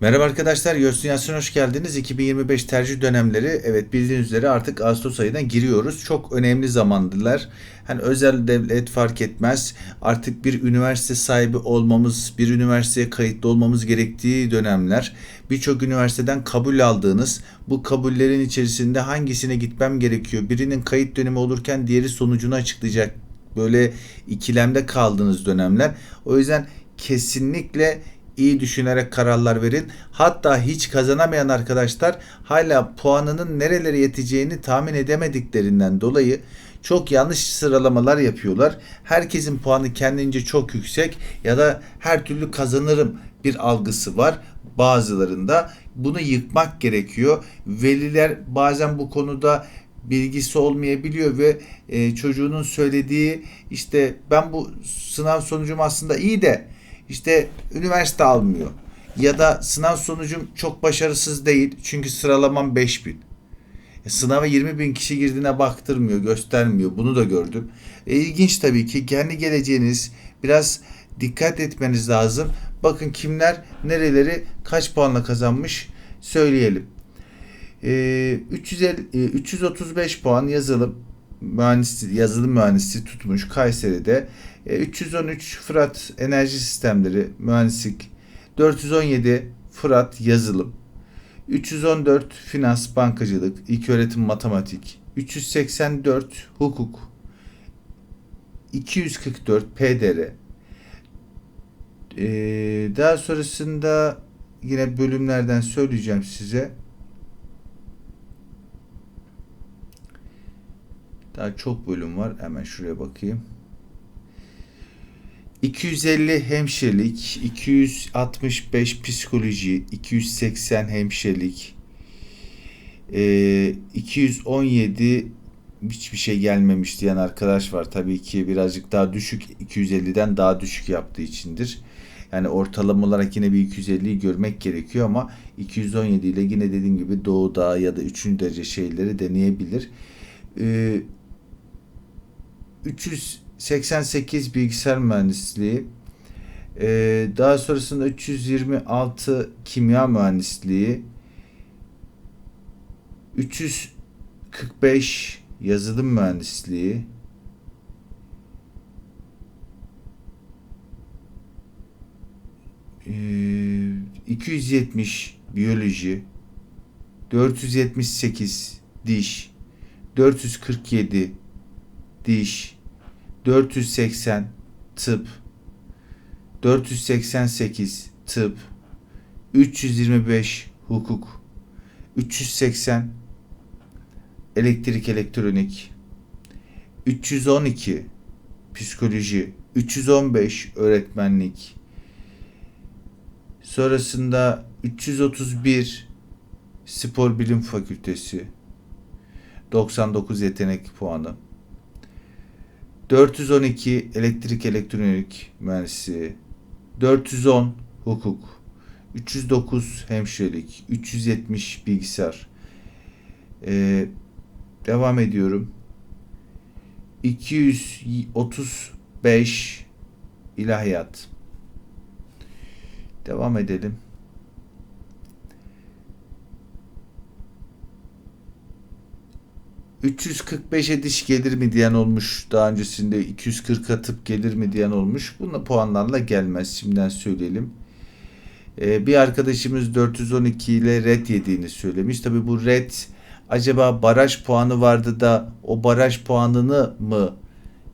Merhaba arkadaşlar, Yos Dünyası'na hoş geldiniz. 2025 tercih dönemleri, evet bildiğiniz üzere artık Ağustos ayına giriyoruz. Çok önemli zamandılar. Hani özel devlet fark etmez. Artık bir üniversite sahibi olmamız, bir üniversiteye kayıtlı olmamız gerektiği dönemler. Birçok üniversiteden kabul aldığınız, bu kabullerin içerisinde hangisine gitmem gerekiyor? Birinin kayıt dönemi olurken diğeri sonucunu açıklayacak. Böyle ikilemde kaldığınız dönemler. O yüzden kesinlikle iyi düşünerek kararlar verin. Hatta hiç kazanamayan arkadaşlar hala puanının nerelere yeteceğini tahmin edemediklerinden dolayı çok yanlış sıralamalar yapıyorlar. Herkesin puanı kendince çok yüksek ya da her türlü kazanırım bir algısı var bazılarında. Bunu yıkmak gerekiyor. Veliler bazen bu konuda bilgisi olmayabiliyor ve e, çocuğunun söylediği işte ben bu sınav sonucum aslında iyi de işte üniversite almıyor. Ya da sınav sonucum çok başarısız değil çünkü sıralamam 5000. E, sınava 20 bin kişi girdiğine baktırmıyor, göstermiyor. Bunu da gördüm. E, ilginç tabii ki. Kendi geleceğiniz biraz dikkat etmeniz lazım. Bakın kimler nereleri kaç puanla kazanmış söyleyelim. E, 350, e, 335 puan yazılım mühendisliği, yazılım mühendisliği tutmuş Kayseri'de. E, 313 Fırat Enerji Sistemleri Mühendislik, 417 Fırat Yazılım, 314 Finans Bankacılık, İlköğretim Matematik, 384 Hukuk, 244 PDR. E, daha sonrasında yine bölümlerden söyleyeceğim size. Daha çok bölüm var. Hemen şuraya bakayım. 250 hemşirelik, 265 psikoloji, 280 hemşirelik, e, 217 hiçbir şey gelmemiş diyen arkadaş var. Tabii ki birazcık daha düşük 250'den daha düşük yaptığı içindir. Yani ortalama olarak yine bir 250'yi görmek gerekiyor ama 217 ile yine dediğim gibi doğuda ya da 3. derece şeyleri deneyebilir. Ee, 388 bilgisayar mühendisliği, ee, daha sonrasında 326 kimya mühendisliği, 345 yazılım mühendisliği, ee, 270 biyoloji, 478 diş, 447 diş, 480 tıp, 488 tıp, 325 hukuk, 380 elektrik elektronik, 312 psikoloji, 315 öğretmenlik, sonrasında 331 spor bilim fakültesi, 99 yetenek puanı, 412 elektrik elektronik mühendisi, 410 hukuk, 309 hemşirelik, 370 bilgisayar. Ee, devam ediyorum. 235 ilahiyat. Devam edelim. 345'e diş gelir mi diyen olmuş. Daha öncesinde 240 atıp gelir mi diyen olmuş. Buna puanlarla gelmez. Şimdiden söyleyelim. Ee, bir arkadaşımız 412 ile red yediğini söylemiş. Tabi bu red acaba baraj puanı vardı da o baraj puanını mı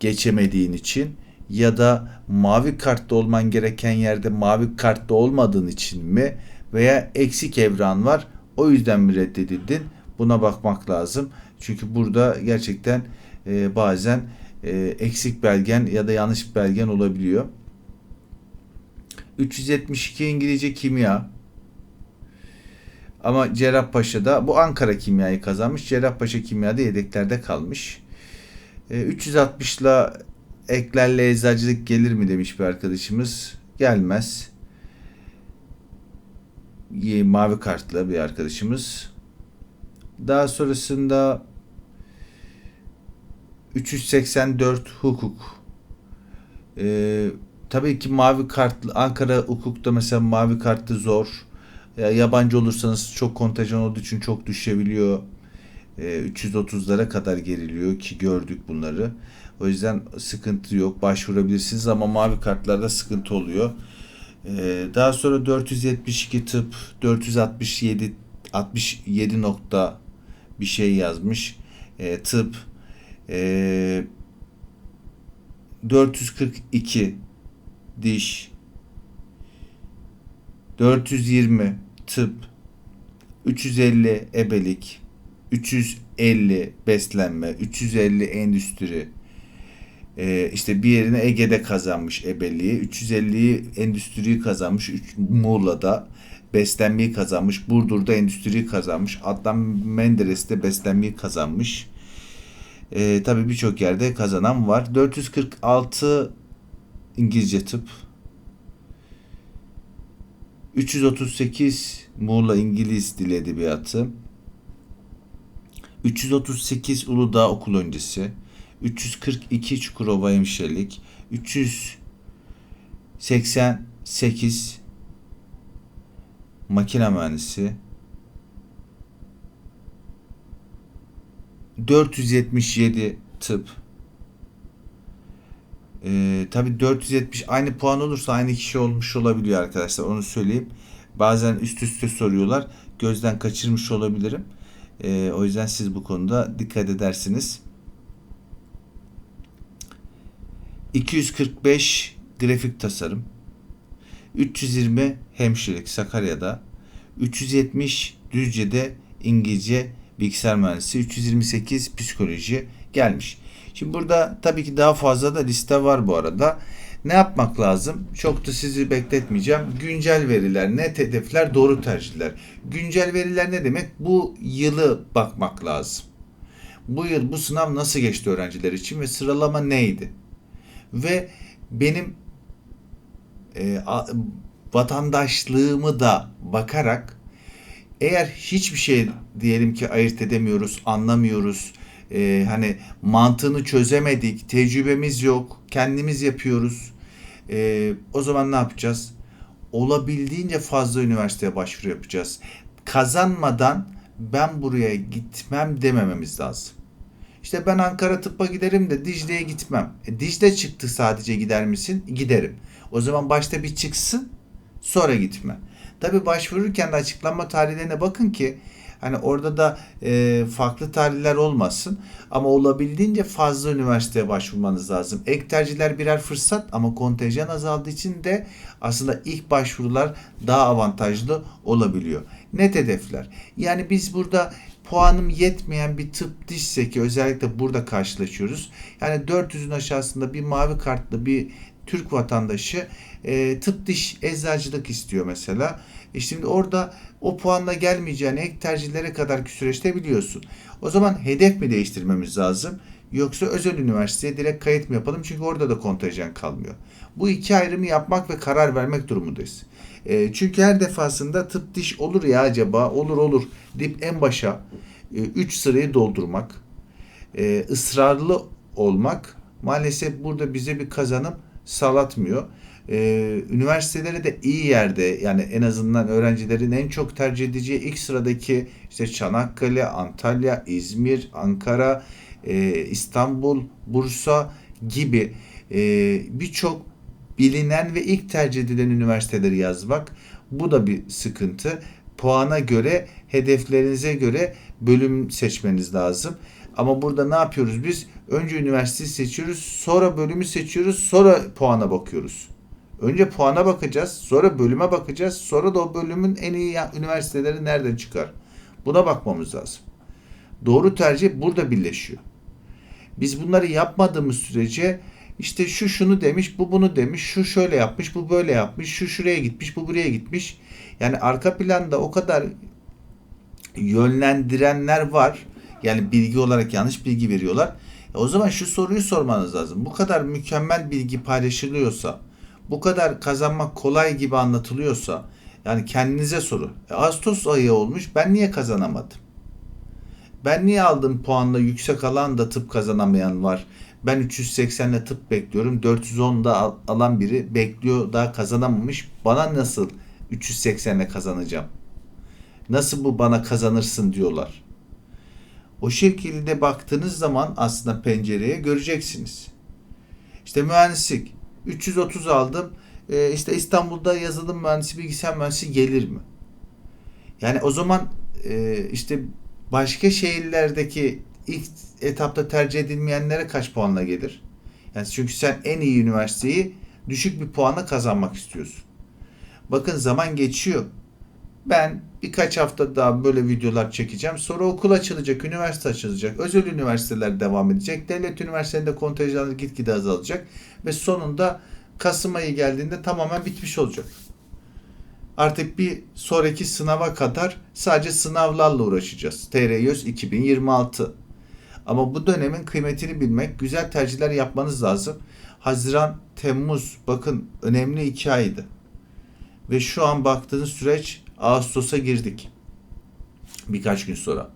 geçemediğin için ya da mavi kartta olman gereken yerde mavi kartta olmadığın için mi veya eksik evran var o yüzden mi reddedildin? Buna bakmak lazım. Çünkü burada gerçekten e, bazen e, eksik belgen ya da yanlış belgen olabiliyor. 372 İngilizce kimya. Ama Cerrahpaşa'da bu Ankara kimyayı kazanmış. Cerrahpaşa kimyada yedeklerde kalmış. E, 360 ile eklerle eczacılık gelir mi demiş bir arkadaşımız. Gelmez. Mavi kartlı bir arkadaşımız. Daha sonrasında 384 hukuk. Ee, tabii ki mavi kartlı Ankara hukukta mesela mavi kartlı zor. Ya yabancı olursanız çok kontenjan olduğu için çok düşebiliyor. E, 330'lara kadar geriliyor ki gördük bunları. O yüzden sıkıntı yok. Başvurabilirsiniz ama mavi kartlarda sıkıntı oluyor. E, daha sonra 472 tıp, 467 67 nokta bir şey yazmış. E, tıp e, 442 diş. 420 tıp. 350 ebelik. 350 beslenme. 350 endüstri. Ee, işte bir yerine Ege'de kazanmış ebeliği. 350'yi endüstriyi kazanmış üç- Muğla'da beslenmeyi kazanmış. Burdur'da endüstriyi kazanmış. Adnan Menderes'te beslenmeyi kazanmış ee, tabii birçok yerde kazanan var. 446 İngilizce tıp. 338 Muğla İngiliz Dili Edebiyatı. 338 Uludağ Okul Öncesi. 342 Çukurova Hemşirelik. 388 Makine Mühendisi 477 Tıp ee, tabii 470 aynı puan olursa aynı kişi olmuş olabiliyor arkadaşlar onu söyleyeyim. Bazen üst üste soruyorlar. Gözden kaçırmış olabilirim. Ee, o yüzden siz bu konuda dikkat edersiniz. 245 grafik tasarım. 320 hemşirelik Sakarya'da. 370 Düzce'de İngilizce bilgisayar mühendisi. 328 psikoloji gelmiş. Şimdi burada tabii ki daha fazla da liste var bu arada. Ne yapmak lazım? Çok da sizi bekletmeyeceğim. Güncel veriler, net hedefler, doğru tercihler. Güncel veriler ne demek? Bu yılı bakmak lazım. Bu yıl bu sınav nasıl geçti öğrenciler için ve sıralama neydi? Ve benim e, a- vatandaşlığımı da bakarak eğer hiçbir şey diyelim ki ayırt edemiyoruz, anlamıyoruz, e, hani mantığını çözemedik, tecrübemiz yok, kendimiz yapıyoruz. E, o zaman ne yapacağız? Olabildiğince fazla üniversiteye başvuru yapacağız. Kazanmadan ben buraya gitmem demememiz lazım. İşte ben Ankara tıbba giderim de Dicle'ye gitmem. E, Dicle çıktı sadece gider misin? Giderim. O zaman başta bir çıksın sonra gitme. Tabi başvururken de açıklanma tarihlerine bakın ki hani orada da e, farklı tarihler olmasın ama olabildiğince fazla üniversiteye başvurmanız lazım. Ek tercihler birer fırsat ama kontenjan azaldığı için de aslında ilk başvurular daha avantajlı olabiliyor. Net hedefler. Yani biz burada puanım yetmeyen bir tıp dişse ki özellikle burada karşılaşıyoruz. Yani 400'ün aşağısında bir mavi kartlı bir Türk vatandaşı e, tıp diş eczacılık istiyor mesela. E şimdi orada o puanla gelmeyeceğini ek tercihlere kadar süreçte biliyorsun. O zaman hedef mi değiştirmemiz lazım? Yoksa özel üniversiteye direkt kayıt mı yapalım? Çünkü orada da kontenjan kalmıyor. Bu iki ayrımı yapmak ve karar vermek durumundayız. E, çünkü her defasında tıp diş olur ya acaba olur olur deyip en başa 3 sırayı doldurmak, e, ısrarlı olmak maalesef burada bize bir kazanım sağlatmıyor. Ee, üniversitelere de iyi yerde yani en azından öğrencilerin en çok tercih edeceği ilk sıradaki işte Çanakkale, Antalya, İzmir, Ankara, e, İstanbul, Bursa gibi e, birçok bilinen ve ilk tercih edilen üniversiteleri yazmak. Bu da bir sıkıntı. Puana göre, hedeflerinize göre bölüm seçmeniz lazım. Ama burada ne yapıyoruz biz? Önce üniversiteyi seçiyoruz, sonra bölümü seçiyoruz, sonra puana bakıyoruz. Önce puana bakacağız, sonra bölüme bakacağız, sonra da o bölümün en iyi üniversiteleri nereden çıkar? Buna bakmamız lazım. Doğru tercih burada birleşiyor. Biz bunları yapmadığımız sürece işte şu şunu demiş, bu bunu demiş, şu şöyle yapmış, bu böyle yapmış, şu şuraya gitmiş, bu buraya gitmiş. Yani arka planda o kadar yönlendirenler var. Yani bilgi olarak yanlış bilgi veriyorlar. E o zaman şu soruyu sormanız lazım. Bu kadar mükemmel bilgi paylaşılıyorsa, bu kadar kazanmak kolay gibi anlatılıyorsa, yani kendinize soru. E, Ağustos ayı olmuş, ben niye kazanamadım? Ben niye aldığım puanla yüksek alan da tıp kazanamayan var? Ben 380'le tıp bekliyorum. 410'da al- alan biri bekliyor daha kazanamamış. Bana nasıl 380'le kazanacağım? Nasıl bu bana kazanırsın diyorlar. O şekilde baktığınız zaman aslında pencereye göreceksiniz. İşte mühendislik 330 aldım. Ee, işte İstanbul'da yazılım mühendisi, bilgisayar mühendisi gelir mi? Yani o zaman e, işte başka şehirlerdeki ilk etapta tercih edilmeyenlere kaç puanla gelir? Yani çünkü sen en iyi üniversiteyi düşük bir puanla kazanmak istiyorsun. Bakın zaman geçiyor. Ben birkaç hafta daha böyle videolar çekeceğim. Sonra okul açılacak, üniversite açılacak. Özel üniversiteler devam edecek. Devlet üniversitelerinde kontenjanları gitgide azalacak. Ve sonunda Kasım ayı geldiğinde tamamen bitmiş olacak. Artık bir sonraki sınava kadar sadece sınavlarla uğraşacağız. TR100 2026. Ama bu dönemin kıymetini bilmek, güzel tercihler yapmanız lazım. Haziran, Temmuz bakın önemli iki aydı. Ve şu an baktığınız süreç Ağustos'a girdik. Birkaç gün sonra.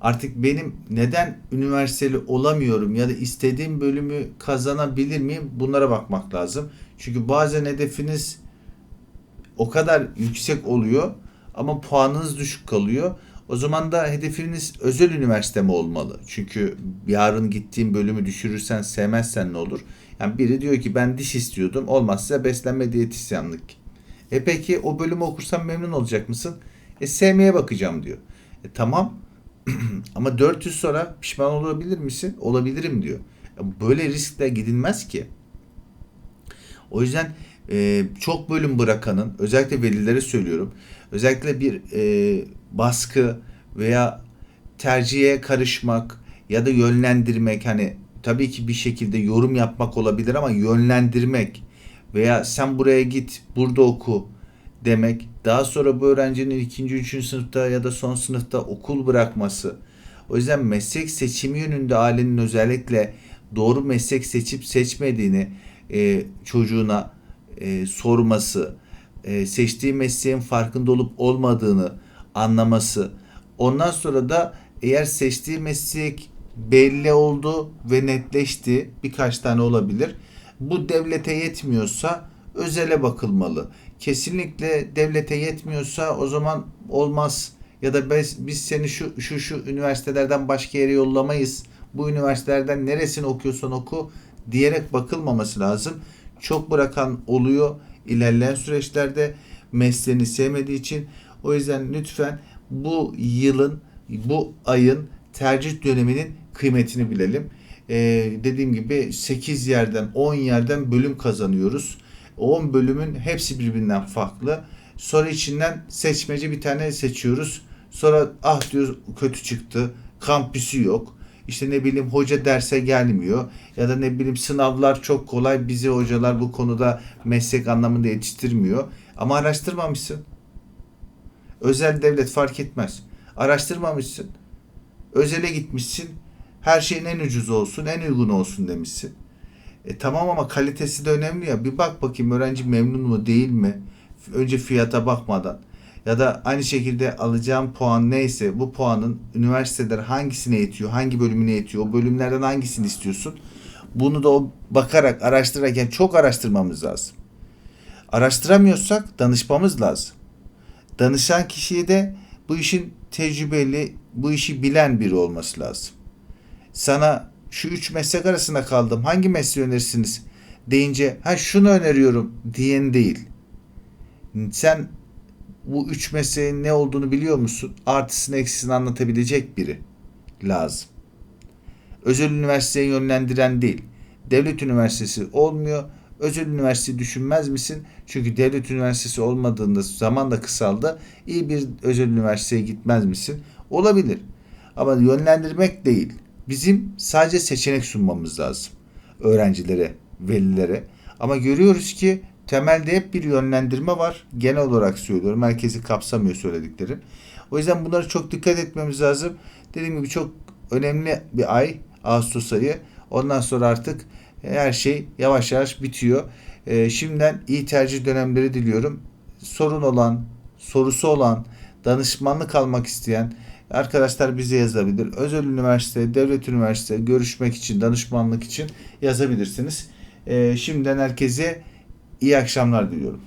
Artık benim neden üniversiteli olamıyorum ya da istediğim bölümü kazanabilir miyim? Bunlara bakmak lazım. Çünkü bazen hedefiniz o kadar yüksek oluyor ama puanınız düşük kalıyor. O zaman da hedefiniz özel üniversite mi olmalı? Çünkü yarın gittiğin bölümü düşürürsen, sevmezsen ne olur? Yani biri diyor ki ben diş istiyordum, olmazsa beslenme diyetisyenlik. E peki o bölümü okursam memnun olacak mısın? E sevmeye bakacağım diyor. E tamam ama 400 sonra pişman olabilir misin? Olabilirim diyor. E, böyle riskle gidilmez ki. O yüzden e, çok bölüm bırakanın özellikle velilere söylüyorum. Özellikle bir e, baskı veya tercihe karışmak ya da yönlendirmek hani tabii ki bir şekilde yorum yapmak olabilir ama yönlendirmek veya sen buraya git burada oku demek daha sonra bu öğrencinin ikinci, üçüncü sınıfta ya da son sınıfta okul bırakması. O yüzden meslek seçimi yönünde ailenin özellikle doğru meslek seçip seçmediğini e, çocuğuna e, sorması, e, seçtiği mesleğin farkında olup olmadığını anlaması. Ondan sonra da eğer seçtiği meslek belli oldu ve netleşti birkaç tane olabilir. Bu devlete yetmiyorsa özele bakılmalı. Kesinlikle devlete yetmiyorsa o zaman olmaz ya da biz, biz seni şu şu şu üniversitelerden başka yere yollamayız. Bu üniversitelerden neresini okuyorsan oku diyerek bakılmaması lazım. Çok bırakan oluyor ilerleyen süreçlerde mesleğini sevmediği için. O yüzden lütfen bu yılın, bu ayın tercih döneminin kıymetini bilelim. Ee, dediğim gibi 8 yerden 10 yerden bölüm kazanıyoruz. 10 bölümün hepsi birbirinden farklı. Sonra içinden seçmece bir tane seçiyoruz. Sonra ah diyor kötü çıktı. Kampüsü yok. İşte ne bileyim hoca derse gelmiyor. Ya da ne bileyim sınavlar çok kolay. Bizi hocalar bu konuda meslek anlamında yetiştirmiyor. Ama araştırmamışsın. Özel devlet fark etmez. Araştırmamışsın. Özele gitmişsin. Her şeyin en ucuz olsun, en uygun olsun demişsin. E tamam ama kalitesi de önemli ya. Bir bak bakayım öğrenci memnun mu değil mi? Önce fiyata bakmadan. Ya da aynı şekilde alacağım puan neyse bu puanın üniversiteler hangisine yetiyor, hangi bölümüne yetiyor, o bölümlerden hangisini istiyorsun? Bunu da o bakarak, araştırırken çok araştırmamız lazım. Araştıramıyorsak danışmamız lazım. Danışan kişiye de bu işin tecrübeli, bu işi bilen biri olması lazım. Sana şu üç meslek arasında kaldım. Hangi mesleği önerirsiniz? Deyince ha şunu öneriyorum diyen değil. Sen bu üç mesleğin ne olduğunu biliyor musun? Artısını eksisini anlatabilecek biri lazım. Özel üniversiteye yönlendiren değil. Devlet üniversitesi olmuyor. Özel üniversite düşünmez misin? Çünkü devlet üniversitesi olmadığında zaman da kısaldı. İyi bir özel üniversiteye gitmez misin? Olabilir. Ama yönlendirmek değil. Bizim sadece seçenek sunmamız lazım öğrencilere, velilere. Ama görüyoruz ki temelde hep bir yönlendirme var. Genel olarak söylüyorum. Merkezi kapsamıyor söylediklerim. O yüzden bunlara çok dikkat etmemiz lazım. Dediğim gibi çok önemli bir ay Ağustos ayı. Ondan sonra artık her şey yavaş yavaş bitiyor. Ee, şimdiden iyi tercih dönemleri diliyorum. Sorun olan, sorusu olan, danışmanlık almak isteyen arkadaşlar bize yazabilir. Özel üniversite, devlet üniversite görüşmek için, danışmanlık için yazabilirsiniz. Ee, şimdiden herkese iyi akşamlar diliyorum.